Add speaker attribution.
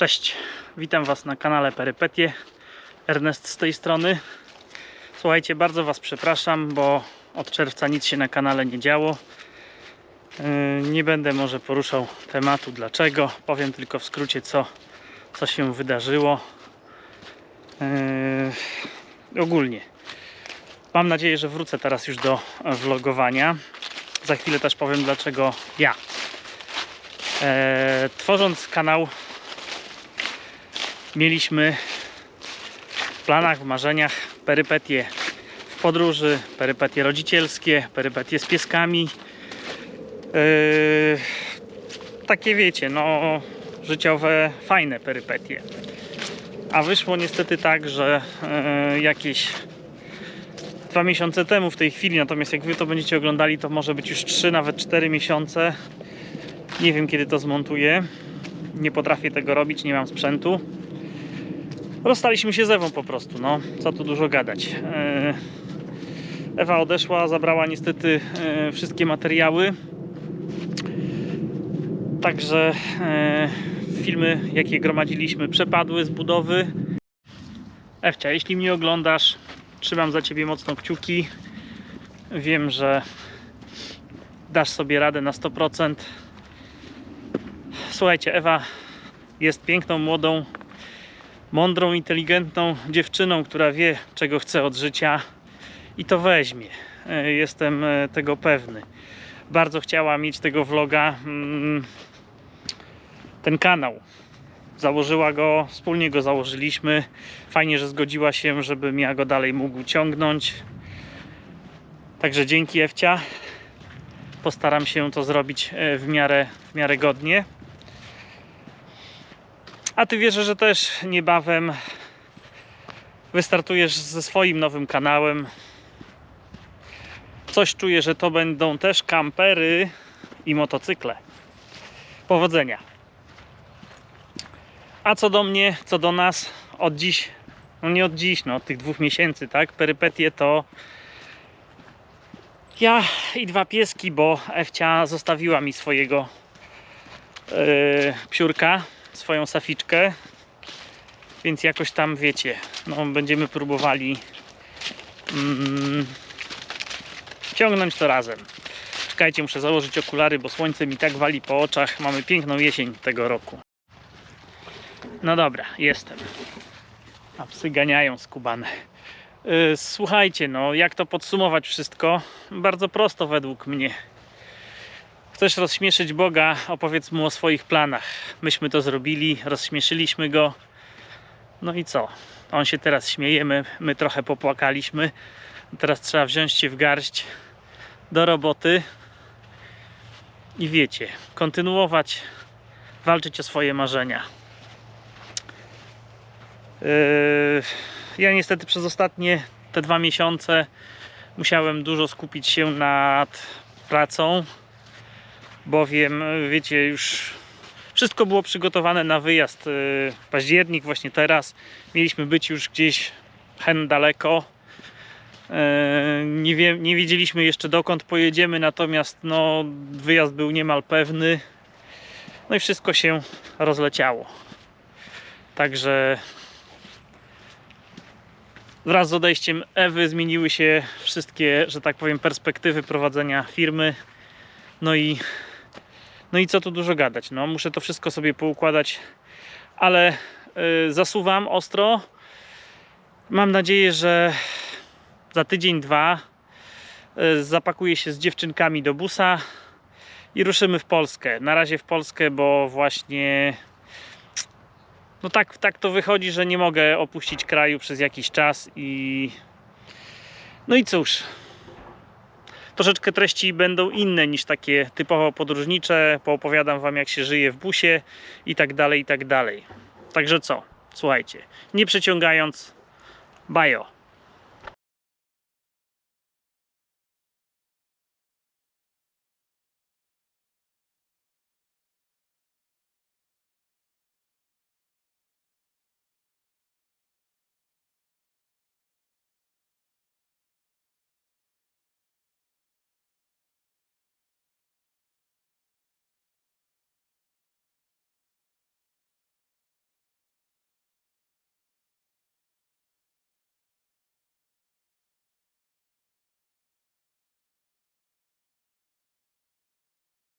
Speaker 1: Cześć, witam Was na kanale Perypetie. Ernest z tej strony. Słuchajcie, bardzo Was przepraszam, bo od czerwca nic się na kanale nie działo. Yy, Nie będę może poruszał tematu dlaczego. Powiem tylko w skrócie, co, co się wydarzyło. Yy, ogólnie. Mam nadzieję, że wrócę teraz już do vlogowania. Za chwilę też powiem, dlaczego ja. Eee, tworząc kanał, mieliśmy w planach, w marzeniach perypetie w podróży, perypetie rodzicielskie, perypetie z pieskami. Eee, takie wiecie, no życiowe, fajne perypetie. A wyszło niestety tak, że e, jakieś dwa miesiące temu w tej chwili, natomiast jak wy to będziecie oglądali, to może być już 3, nawet 4 miesiące. Nie wiem kiedy to zmontuję. Nie potrafię tego robić, nie mam sprzętu. Rozstaliśmy się z Ewą po prostu, no. Co tu dużo gadać. E, Ewa odeszła, zabrała niestety e, wszystkie materiały. Także e, filmy, jakie gromadziliśmy, przepadły z budowy. Ewcia, jeśli mnie oglądasz, trzymam za ciebie mocno kciuki. Wiem, że dasz sobie radę na 100%. Słuchajcie, Ewa jest piękną, młodą, mądrą, inteligentną dziewczyną, która wie, czego chce od życia i to weźmie. E, Jestem e, tego pewny. Bardzo chciała mieć tego vloga, mm, ten kanał. Założyła go, wspólnie go założyliśmy. Fajnie, że zgodziła się, żebym ja go dalej mógł ciągnąć. Także dzięki Ewcia. Postaram się to zrobić e, w miarę, w miarę godnie. A ty wierzę, że też niebawem wystartujesz ze swoim nowym kanałem. Coś czuję, że to będą też kampery i motocykle. Powodzenia. A co do mnie, co do nas, od dziś, no nie od dziś, no od tych dwóch miesięcy, tak? Perypetie to ja i dwa pieski, bo Ewcia zostawiła mi swojego yy, psiurka, swoją saficzkę. Więc jakoś tam wiecie, no będziemy próbowali mm, ciągnąć to razem. Czekajcie, muszę założyć okulary, bo słońce mi tak wali po oczach. Mamy piękną jesień tego roku. No dobra, jestem. A psy ganiają skubane. Yy, Słuchajcie, no jak to podsumować wszystko? Bardzo prosto według mnie. Chcesz rozśmieszyć Boga, opowiedz mu o swoich planach. Myśmy to zrobili, rozśmieszyliśmy go. No i co? On się teraz śmieje, my, my trochę popłakaliśmy. Teraz trzeba wziąć się w garść do roboty i wiecie, kontynuować, walczyć o swoje marzenia. Yy, ja niestety przez ostatnie te dwa miesiące musiałem dużo skupić się nad pracą, bowiem wiecie, już wszystko było przygotowane na wyjazd yy, październik, właśnie teraz mieliśmy być już gdzieś hen daleko. Yy, Nie, wie, nie wiedzieliśmy jeszcze dokąd pojedziemy, natomiast no, wyjazd był niemal pewny. No i wszystko się rozleciało. Także wraz z odejściem Ewy zmieniły się wszystkie, że tak powiem, perspektywy prowadzenia firmy. No i, no i co tu dużo gadać. No, muszę to wszystko sobie poukładać, ale y, zasuwam ostro. Mam nadzieję, że za tydzień, dwa y, zapakuję się z dziewczynkami do busa i ruszymy w Polskę. Na razie w Polskę, bo właśnie no tak, tak to wychodzi, że nie mogę opuścić kraju przez jakiś czas i no i cóż. Troszeczkę treści będą inne niż takie typowo podróżnicze. Poopowiadam wam jak się żyje w busie i tak dalej, i tak dalej. Także co? Słuchajcie, nie przeciągając, bajo.